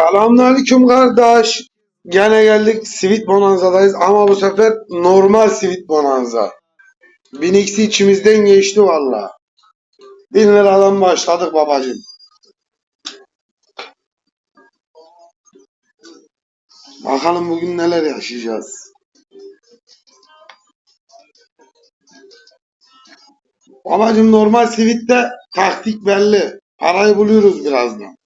Selamünaleyküm kardeş. Gene geldik Sweet Bonanza'dayız ama bu sefer normal Sweet Bonanza. 1000x içimizden geçti valla. 1000 liradan başladık babacım. Bakalım bugün neler yaşayacağız. Babacım normal Sweet'te taktik belli. Parayı buluyoruz birazdan.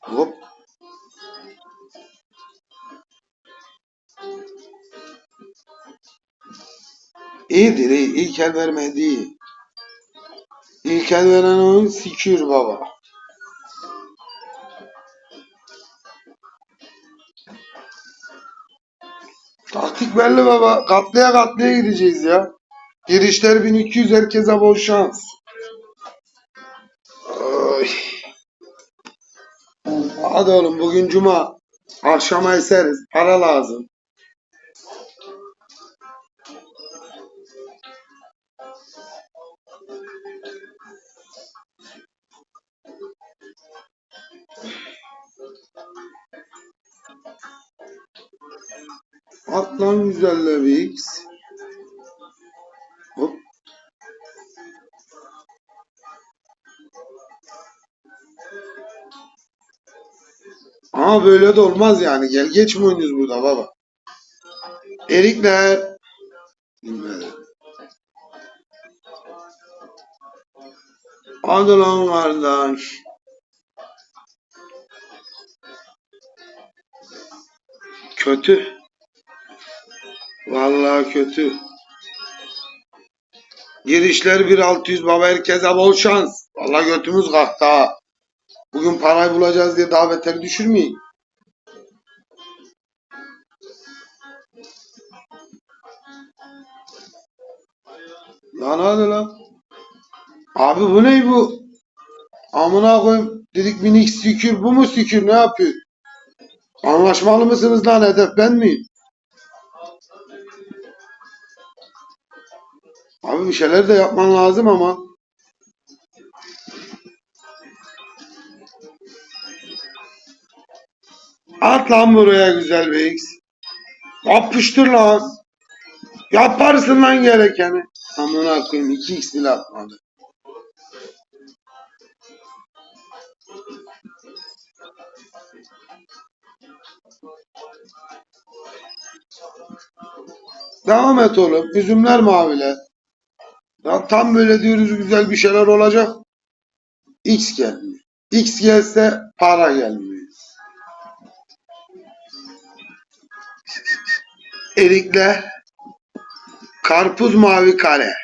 Hop. İyidir iyi. İlk el vermedi iyi. İlk el veren oyun sikiyor baba. Taktik belli baba. Katlaya katlaya gideceğiz ya. Girişler 1200 herkese bol şans. Ay. Hadi oğlum bugün cuma. Akşama eseriz. Para lazım. At lan güzelle bir X. Hop. Ama böyle de olmaz yani. Gel geç mi oynuyoruz burada baba? Erikler. Bilmedim. Hadi lan kardeş. Kötü. Vallahi kötü. Girişler 1600 baba herkese bol şans. Vallahi götümüz kalktı ha. Bugün parayı bulacağız diye daha beter düşürmeyin. Lan hadi lan. Abi bu ne bu? Amına koyayım. Dedik minik sikür bu mu sikür ne yapıyor? Anlaşmalı mısınız lan hedef ben miyim? Abi bir şeyler de yapman lazım ama. At lan buraya güzel bir X. Yapıştır lan. Yaparsın lan gerekeni. Amına koyayım 2x bile atmadı. Devam et oğlum. Üzümler maviler. Ya tam böyle diyoruz güzel bir şeyler olacak. X gelmiyor. X gelse para gelmiyor. Erikler. Karpuz mavi kare.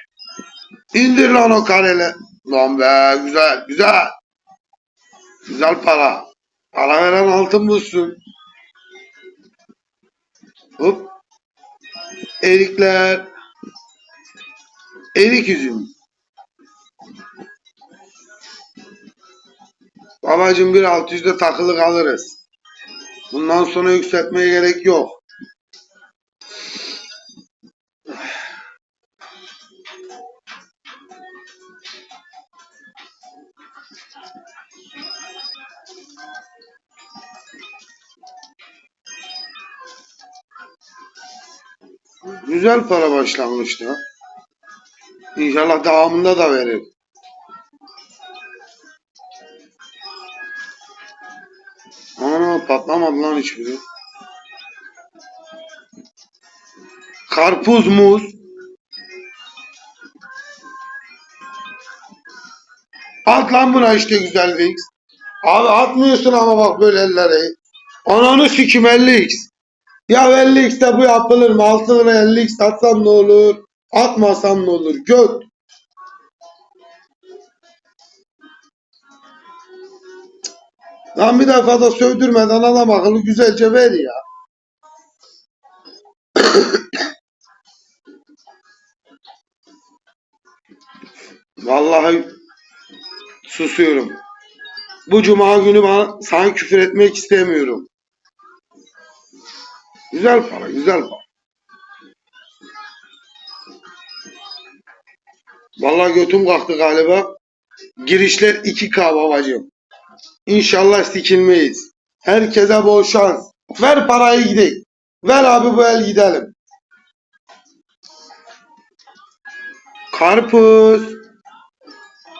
İndir lan o karele. Lan be güzel güzel. Güzel para. Para veren altın bulsun. Hop. Erikler. Erik üzüm. Babacım bir 600'de takılı kalırız. Bundan sonra yükseltmeye gerek yok. Güzel para başlangıçta. İnşallah devamında da verir. Ana patlamadı lan hiçbiri. Karpuz, muz. At lan buna işte güzel bir X. Abi atmıyorsun ama bak böyle ellere. Ananı sikim 50x. Ya 50x'te bu yapılır mı? Altına 50x atsam ne olur? Atmasam ne olur? Göt. Lan bir defa da sövdürmeden adam akıllı güzelce ver ya. Vallahi susuyorum. Bu cuma günü bana sana küfür etmek istemiyorum. Güzel para, güzel para. Vallahi götüm kalktı galiba. Girişler 2K babacığım. İnşallah sikilmeyiz. Herkese bol şans. Ver parayı gidelim. Ver abi bu el gidelim. Karpuz.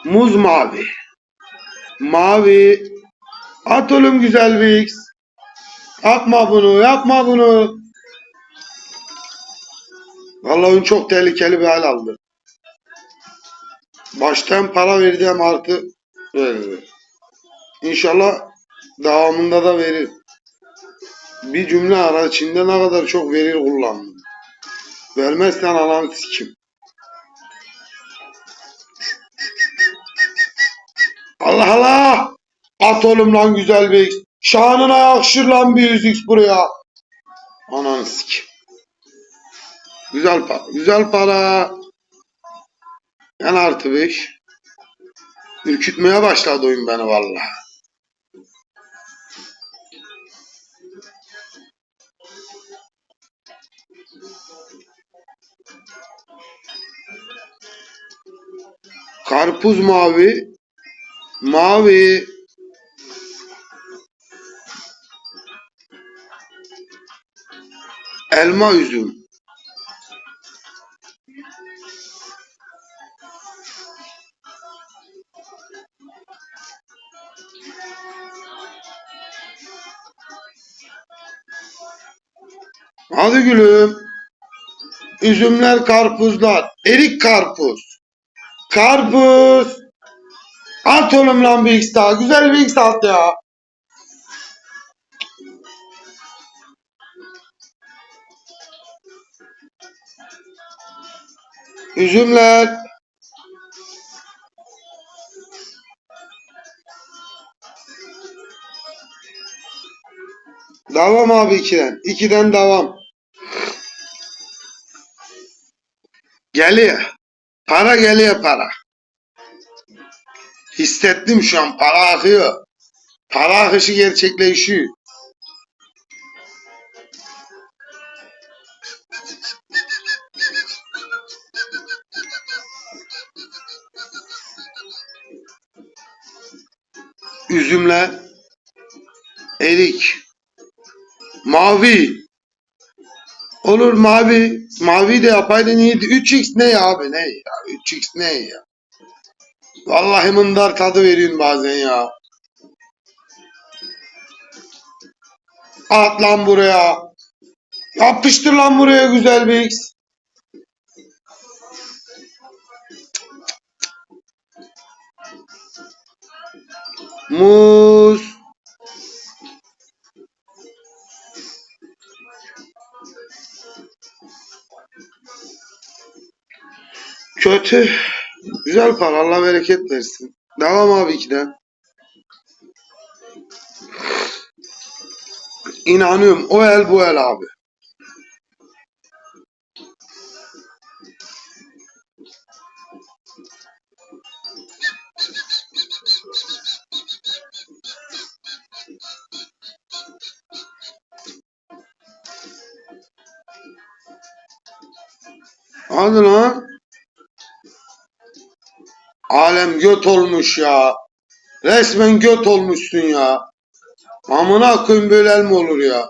Muz mavi. Mavi. At oğlum güzel bir X. Yapma bunu, yapma bunu. Vallahi çok tehlikeli bir hal aldı. Baştan para hem artı verdi. İnşallah devamında da verir. Bir cümle ara içinde ne kadar çok verir kullandım. Vermezsen alan sikim. Allah Allah! At oğlum lan güzel bir. Şanına yakışır lan bir 100x buraya. Ananı sikim. Güzel para. Güzel para. Yan artı 5. Ürkütmeye başladı oyun beni valla. Karpuz mavi. Mavi. Elma üzüm. Hadi gülüm. Üzümler, karpuzlar. Erik karpuz. Karpuz. At oğlum lan bir X daha. Güzel bir X at ya. Üzümler. Devam abi ikiden. İkiden devam. Geliyor. Para geliyor para. Hissettim şu an para akıyor. Para akışı gerçekleşiyor. Üzümler, erik, mavi. Olur mavi. Mavi de yapaydın iyiydi. 3x ne ya abi ne ya? 3x ne ya? Vallahi mındar tadı veriyorsun bazen ya. At lan buraya. Yapıştır lan buraya güzel bir X. Muz. Kötü. Güzel para. Allah bereket versin. Devam abi ikiden. İnanıyorum. O el bu el abi. Hadi lan. Alem göt olmuş ya. Resmen göt olmuşsun ya. Amına koyayım böyle mi olur ya?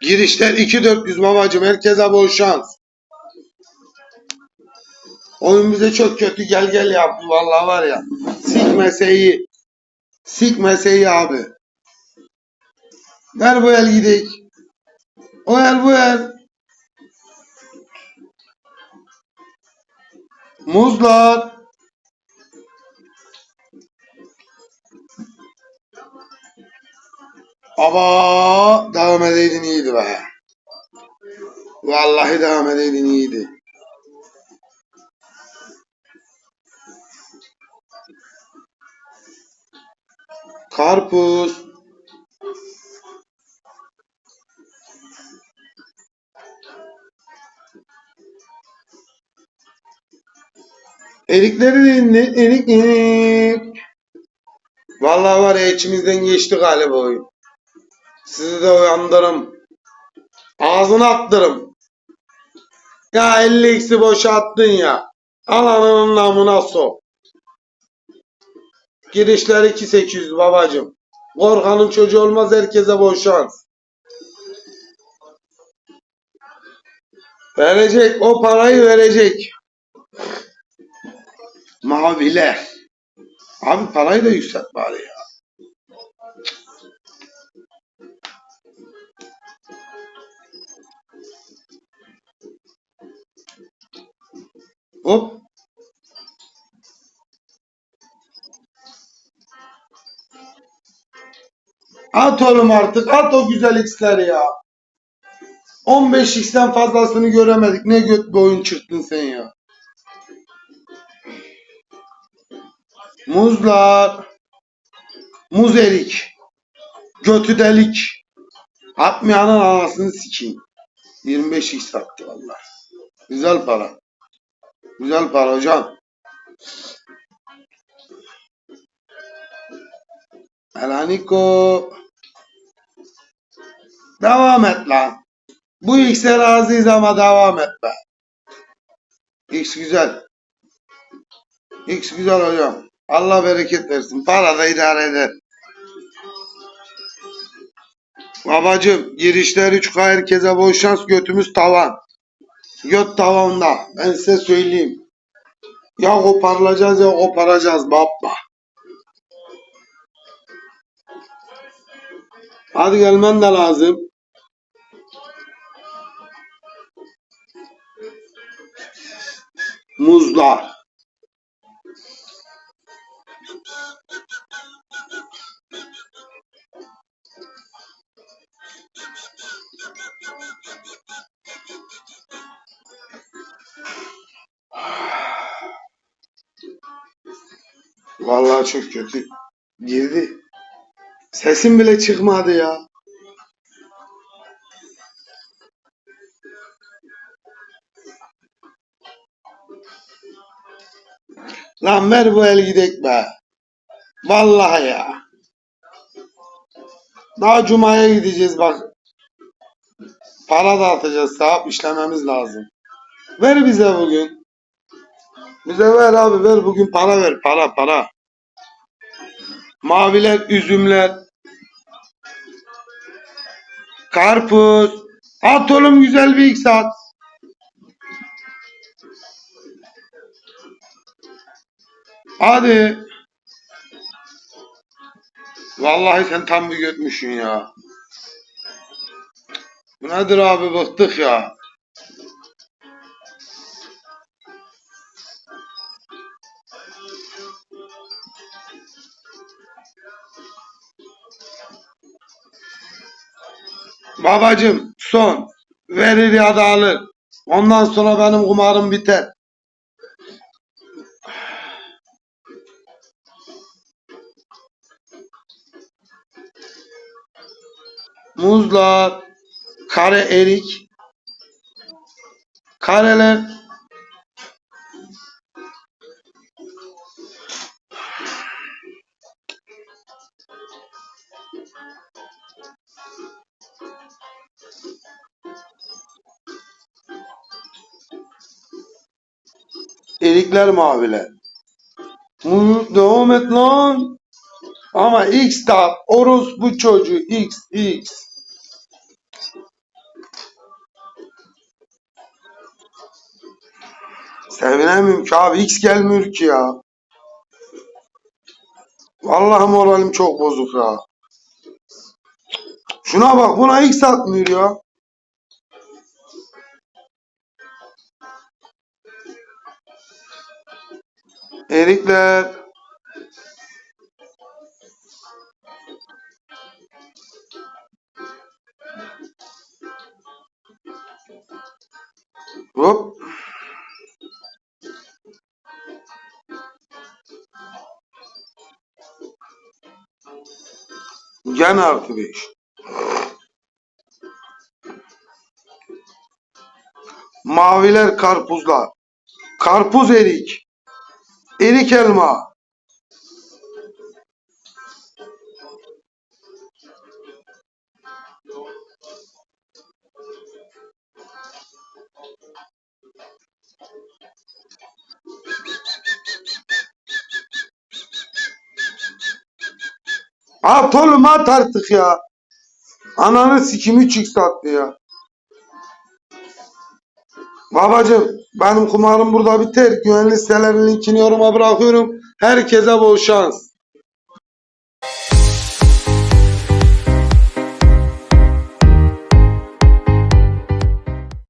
Girişler 2400 babacım. Herkese bol şans. Oyun bize çok kötü gel gel yaptı. Vallahi var ya. Sikmese iyi. Sikmese iyi abi. Ver bu el gidik. O el bu el. Muzlar. Aba devam edeydin iyiydi be. Vallahi devam edeydin iyiydi. Karpuz. Erikleri de erik erik. Vallahi var ya içimizden geçti galiba oyun. Sizi de uyandırım. Ağzına attırım. Ya 50x'i boşa attın ya. Alanının namına sok. Girişler 2800 babacım. Korkanın çocuğu olmaz herkese bol şans. Verecek o parayı verecek. Maviler. Abi parayı da yükselt bari ya. Hop. At oğlum artık. At o güzel x'leri ya. 15x'ten fazlasını göremedik. Ne göt bir oyun çıktın sen ya. Muzlar. Muz erik. Götü delik. Atmayanın anasını sikeyim. 25x sattı valla. Güzel para. Güzel para hocam. Elaniko. Devam et lan. Bu X'e razıyız ama devam et be. X güzel. X güzel hocam. Allah bereket versin. Para da idare eder. Babacım girişler 3K herkese bol şans götümüz tavan. Göt tavanda. Ben size söyleyeyim. Ya koparılacağız ya koparacağız baba. Hadi gelmen de lazım. Muzlar. Vallahi çok kötü. Girdi. Sesim bile çıkmadı ya. Lan ver bu el gidek be. Vallahi ya. Daha Cuma'ya gideceğiz bak. Para dağıtacağız. Sahip işlememiz lazım. Ver bize bugün. Bize ver abi ver bugün para ver. Para para. Maviler, üzümler. Karpuz. At oğlum güzel bir X at. Hadi. Vallahi sen tam bir götmüşsün ya. Bu nedir abi bıktık ya. Babacım son. Verir ya da alır. Ondan sonra benim kumarım biter. Muzlar, kare erik, kareler, erikler maviler. Devam et lan. Ama X da orospu çocuğu X X. Sevinemiyorum ki abi X gelmiyor ki ya. Vallahi moralim çok bozuk ya. Şuna bak buna X atmıyor ya. Erikler. Hop. Gene artı 5. Maviler karpuzlar. Karpuz erik. Erik elma. At oğlum at artık ya. Ananı sikimi çık sattı ya. Babacım benim kumarım burada biter. Güvenli sitelerin linkini yoruma bırakıyorum. Herkese bol şans.